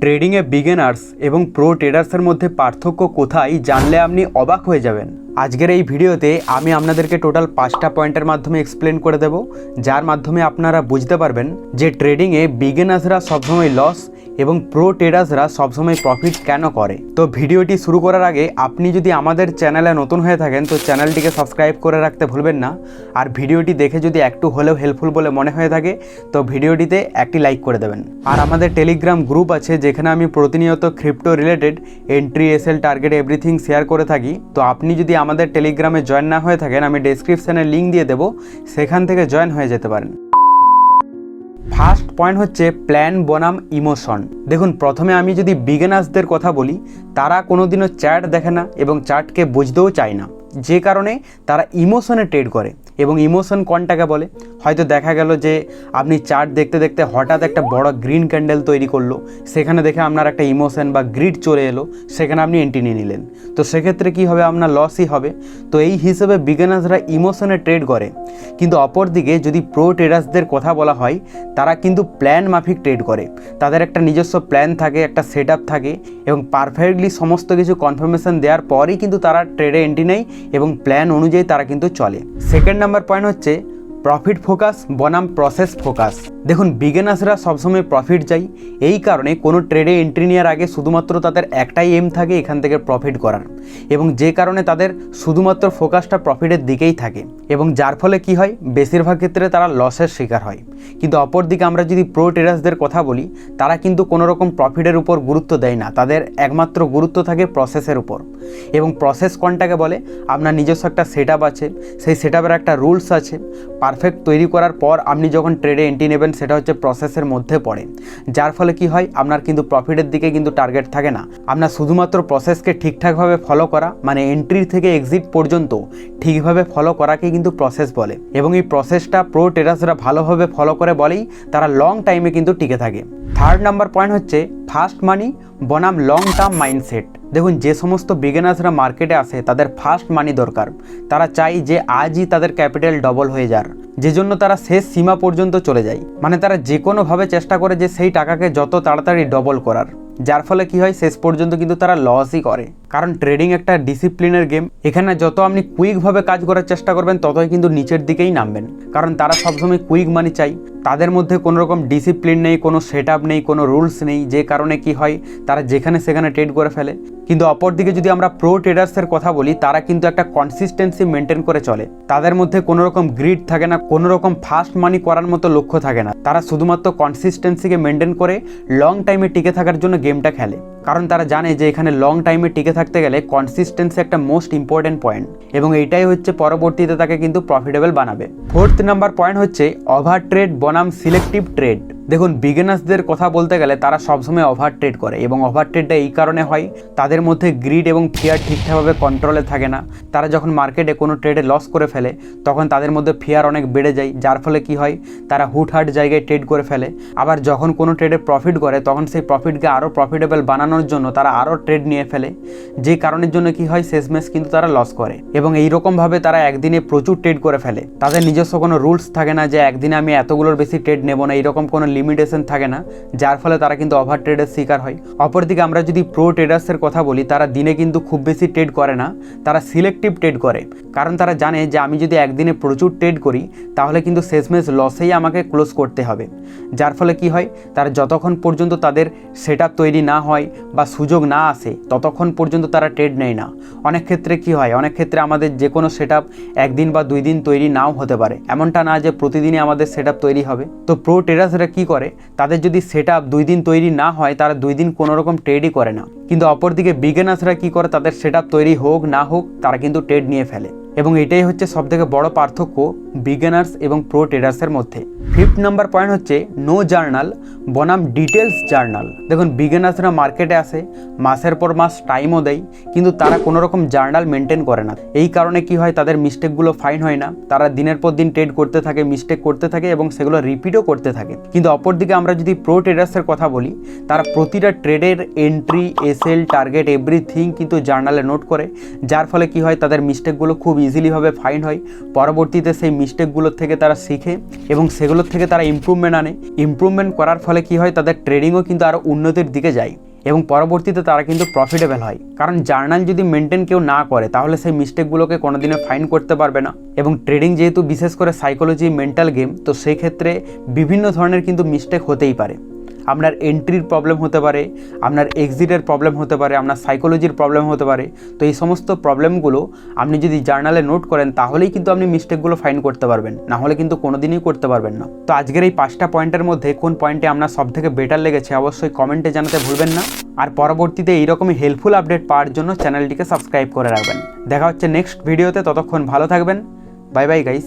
ট্রেডিংয়ে beginners এবং pro ট্রেডার্সের মধ্যে পার্থক্য কোথায় জানলে আপনি অবাক হয়ে যাবেন। আজকের এই ভিডিওতে আমি আপনাদেরকে টোটাল পাঁচটা পয়েন্টের মাধ্যমে এক্সপ্লেন করে দেব, যার মাধ্যমে আপনারা বুঝতে পারবেন যে ট্রেডিংয়ে বিগিনার্সরা সবসময় লস এবং প্রো ট্রেডার্সরা সবসময় প্রফিট কেন করে। তো ভিডিওটি শুরু করার আগে আপনি যদি আমাদের চ্যানেলে নতুন হয়ে থাকেন, তো চ্যানেলটিকে সাবস্ক্রাইব করে রাখতে ভুলবেন না। আর ভিডিওটি দেখে যদি একটু হলেও হেল্পফুল বলে মনে হয়ে থাকে, তো ভিডিওটিতে একটি লাইক করে দেবেন। আর আমাদের টেলিগ্রাম গ্রুপ আছে, যেখানে আমি প্রতিনিয়ত crypto related entry SL target everything share করে থাকি। তো আপনি যদি আমাদের টেলিগ্রামে জয়েন না হয়ে থাকেন, আমি ডেসক্রিপশানে লিঙ্ক দিয়ে দেবো, সেখান থেকে জয়েন হয়ে যেতে পারেন। ফার্স্ট পয়েন্ট হচ্ছে প্ল্যান বনাম ইমোশন দেখুন, প্রথমে আমি যদি বিগেনার্সদের কথা বলি, তারা কোনোদিনও চ্যাট দেখে না এবং চ্যাটকে বুঝতেও চায় না। যে কারণে তারা ইমোশনে ট্রেড করে। এবং ইমোশন কোনটাকে বলে? হয়তো দেখা গেল যে আপনি চার্ট দেখতে দেখতে হঠাৎ একটা বড় গ্রিন ক্যান্ডেল তৈরি করল, সেখানে দেখে আপনার একটা ইমোশন বা গ্রিড চলে এলো, সেখানে আপনি এন্ট্রি নিয়ে নিলেন। তো সেক্ষেত্রে কী হবে? আপনার লসই হবে। তো এই হিসেবে বিগিনার্সরা ইমোশনে ট্রেড করে। কিন্তু অপরদিকে যদি প্রো ট্রেডার্সদের কথা বলা হয়, তারা কিন্তু প্ল্যান মাফিক ট্রেড করে। তাদের একটা নিজস্ব প্ল্যান থাকে, একটা সেট থাকে এবং পারফেক্টলি সমস্ত কিছু কনফার্মেশন দেওয়ার পরই কিন্তু তারা ট্রেডে এন্ট্রি নেয় এবং প্ল্যান অনুযায়ী তারা কিন্তু চলে। সেকেন্ড নাম্বার পয়েন্ট হচ্ছে প্রফিট ফোকাস বনাম প্রসেস ফোকাস দেখুন বিগেনার্সরা সবসময় প্রফিট চাই। এই কারণে কোনো ট্রেডে এন্ট্রি নেওয়ার আগে শুধুমাত্র তাদের একটাই এম থাকে এখান থেকে প্রফিট করার। এবং যে কারণে তাদের শুধুমাত্র ফোকাসটা প্রফিটের দিকেই থাকে। এবং যার ফলে কি হয়? বেশিরভাগ ক্ষেত্রে তারা লসের শিকার হয়। কিন্তু অপরদিকে আমরা যদি প্রো ট্রেডার্সদের কথা বলি, তারা কিন্তু কোনো রকম প্রফিটের উপর গুরুত্ব দেয় না। তাদের একমাত্র গুরুত্ব থাকে প্রসেসের উপর। এবং প্রসেস কোনটাকে বলে? আপনার নিজস্ব একটা সেট আছে, সেই সেট একটা রুলস আছে পারফেক্ট তৈরি করার পর আপনি যখন ট্রেডে এন্ট্রি নেবেন, সেটা হচ্ছে প্রসেসের মধ্যে পড়ে। যার ফলে কি হয়? আপনার কিন্তু প্রফিটের দিকে কিন্তু টার্গেট থাকে না। আপনার শুধুমাত্র প্রসেসকে ঠিকঠাকভাবে ফলো করা মানে এন্ট্রি থেকে এক্সিট পর্যন্ত ঠিকভাবে ফলো করাকে কিন্তু প্রসেস বলে। এবং এই প্রসেসটা প্রো ট্রেডার্সরা ভালোভাবে ফলো করে বলেই তারা লং টাইমে কিন্তু টিকে থাকে। থার্ড নাম্বার পয়েন্ট হচ্ছে ফাস্ট মানি বনাম লং টার্ম মাইন্ডসেট দেখুন, যে সমস্ত বিগেনার্সরা মার্কেটে আসে, তাদের ফার্স্ট মানি দরকার। তারা চাই যে আজই তাদের ক্যাপিটাল ডবল হয়ে যার। যে জন্য তারা শেষ সীমা পর্যন্ত চলে যায়। মানে তারা যে কোনোভাবে চেষ্টা করে যে সেই টাকাকে যত তাড়াতাড়ি ডবল করার। যার ফলে কি হয়, শেষ পর্যন্ত কিন্তু তারা লসই করে। কারণ ট্রেডিং একটা ডিসিপ্লিনের গেম এখানে যত আপনি কুইকভাবে কাজ করার চেষ্টা করবেন, ততই কিন্তু নিচের দিকেই নামবেন। কারণ তারা সবসময় কুইক মানি চাই। তাদের মধ্যে কোনো রকম ডিসিপ্লিন নেই, কোনো সেট নেই, কোনো রুলস নেই। যে কারণে কি হয়, তারা যেখানে সেখানে ট্রেড করে ফেলে। কিন্তু অপরদিকে যদি আমরা প্রো ট্রেডার্সের কথা বলি, তারা কিন্তু একটা কনসিস্টেন্সি মেনটেন করে চলে। তাদের মধ্যে কোনো রকম গ্রিড থাকে না, কোনো রকম ফাস্ট মানি করার মতো লক্ষ্য থাকে না। তারা শুধুমাত্র কনসিস্টেন্সিকে মেনটেন করে লং টাইমে টিকে থাকার জন্য গেমটা খেলে। কারণ তারা জানে যে এখানে লং টাইমে টিকে থাকতে গেলে কনসিস্টেন্সি একটা মোস্ট ইম্পর্টেন্ট পয়েন্ট এবং এইটাই হচ্ছে পরবর্তীতে তাকে কিন্তু প্রফিটেবল বানাবে। ফোর্থ নাম্বার পয়েন্ট হচ্ছে ওভার ট্রেড বনাম সিলেক্টিভ ট্রেড দেখুন বিগেনার্সদের কথা বলতে গেলে তারা সবসময় ওভার ট্রেড করে এবং ওভার ট্রেডটা এই কারণে হয়, তাদের মধ্যে গ্রিড এবং ফিয়ার ঠিকঠাকভাবে কন্ট্রোলে থাকে না। তারা যখন মার্কেটে কোনো ট্রেডে লস করে ফেলে, তখন তাদের মধ্যে ফিয়ার অনেক বেড়ে যায়, যার ফলে কি হয়, তারা হুটহাট জায়গায় ট্রেড করে ফেলে। আবার যখন কোনো ট্রেডে প্রফিট করে, তখন সেই প্রফিটকে আরও প্রফিটেবল বানানোর জন্য তারা আরও ট্রেড নিয়ে ফেলে। যে কারণের জন্য কি হয়, শেষমেশ কিন্তু তারা লস করে। এবং এইরকমভাবে তারা একদিনে প্রচুর ট্রেড করে ফেলে। তাদের নিজস্ব কোনো রুলস থাকে না যে, একদিনে আমি এতগুলোর বেশি ট্রেড নেব না। এইরকম কোনো লিমিটেশন থাকে না, যার ফলে তারা কিন্তু ওভার ট্রেডের শিকার হয়। অপরদিকে আমরা যদি প্রো ট্রেডার্সের কথা বলি, তারা দিনে কিন্তু খুব বেশি ট্রেড করে না, তারা সিলেক্টিভ ট্রেড করে। কারণ তারা জানে যে আমি যদি একদিনে প্রচুর ট্রেড করি, তাহলে কিন্তু শেষমেশ লসেই আমাকে ক্লোজ করতে হবে। যার ফলে কি হয়, তারা যতক্ষণ পর্যন্ত তাদের সেট তৈরি না হয় বা সুযোগ না আসে, ততক্ষণ পর্যন্ত তারা ট্রেড নেয় না। অনেক ক্ষেত্রে কি হয়, অনেক ক্ষেত্রে আমাদের যে কোনো সেট একদিন বা দুই দিন তৈরি নাও হতে পারে। এমনটা না যে প্রতিদিনই আমাদের সেট তৈরি হবে। তো প্রো ট্রেডার্সরা কী করে, তাদের যদি সেট দুই দিন তৈরি না হয়, তারা দুই দিন কোনো রকম ট্রেডই করে না। কিন্তু অপরদিকে বিগেনার্সরা কি করে তাদের সেট তৈরি হোক, না হোক, তারা কিন্তু ট্রেড নিয়ে ফেলে। এবং এটাই হচ্ছে সবথেকে বড় পার্থক্য বিগিনার্স এবং প্রো ট্রেডার্সের মধ্যে। ফিফথ নাম্বার পয়েন্ট হচ্ছে নো জার্নাল, বনাম ডিটেলস জার্নাল। দেখুন, বিগিনার্সরা মার্কেটে আসে, মাসের পর মাস টাইমও দেয়, কিন্তু তারা কোনো রকম জার্নাল মেনটেন করে না। এই কারণে কি হয়, তাদের মিস্টেকগুলো ফাইন হয় না। তারা দিনের পর দিন ট্রেড করতে থাকে, মিস্টেক করতে থাকে এবং সেগুলো রিপিটও করতে থাকে। কিন্তু অপরদিকে আমরা যদি প্রো ট্রেডার্সের কথা বলি, তারা প্রতিটা ট্রেডের এন্ট্রি এসএল টার্গেট এভরিথিং কিন্তু জার্নালে নোট করে, যার ফলে কি হয়, তাদের মিস্টেকগুলো খুব ইজিলিভাবে ফাইন্ড হয়। পরবর্তীতে সেই মিস্টেকগুলোর থেকে তারা শিখে এবং সেগুলোর থেকে তারা ইমপ্রুভমেন্ট আনে। ইমপ্রুভমেন্ট করার ফলে কি হয়? তাদের ট্রেডিংও কিন্তু আরও উন্নতির দিকে যায় এবং পরবর্তীতে তারা কিন্তু প্রফিটেবল হয়। কারণ জার্নাল যদি মেনটেন কেউ না করে, তাহলে সেই মিস্টেকগুলোকে কোনোদিনও ফাইন করতে পারবে না। এবং ট্রেডিং যেহেতু বিশেষ করে সাইকোলজি মেন্টাল গেম তো সেই ক্ষেত্রে বিভিন্ন ধরনের কিন্তু মিস্টেক হতেই পারে। আপনার এন্ট্রির প্রবলেম হতে পারে, আপনার এক্সিটের প্রবলেম হতে পারে, আপনার সাইকোলজির প্রবলেম হতে পারে। তো এই সমস্ত প্রবলেমগুলো আপনি যদি জার্নালে নোট করেন, তাহলেই কিন্তু আপনি মিস্টেকগুলো ফাইন করতে পারবেন। না হলে কিন্তু কোনো দিনই করতে পারবেন না। তো আজকের এই পাঁচটা পয়েন্টের মধ্যে কোন পয়েন্টে আপনার সব থেকে বেটার লেগেছে, অবশ্যই কমেন্টে জানাতে ভুলবেন না। আর পরবর্তীতে এইরকমই হেল্পফুল আপডেট পাওয়ার জন্য চ্যানেলটিকে সাবস্ক্রাইব করে রাখবেন। দেখা হচ্ছে নেক্সট ভিডিওতে ততক্ষণ ভালো থাকবেন। Bye bye guys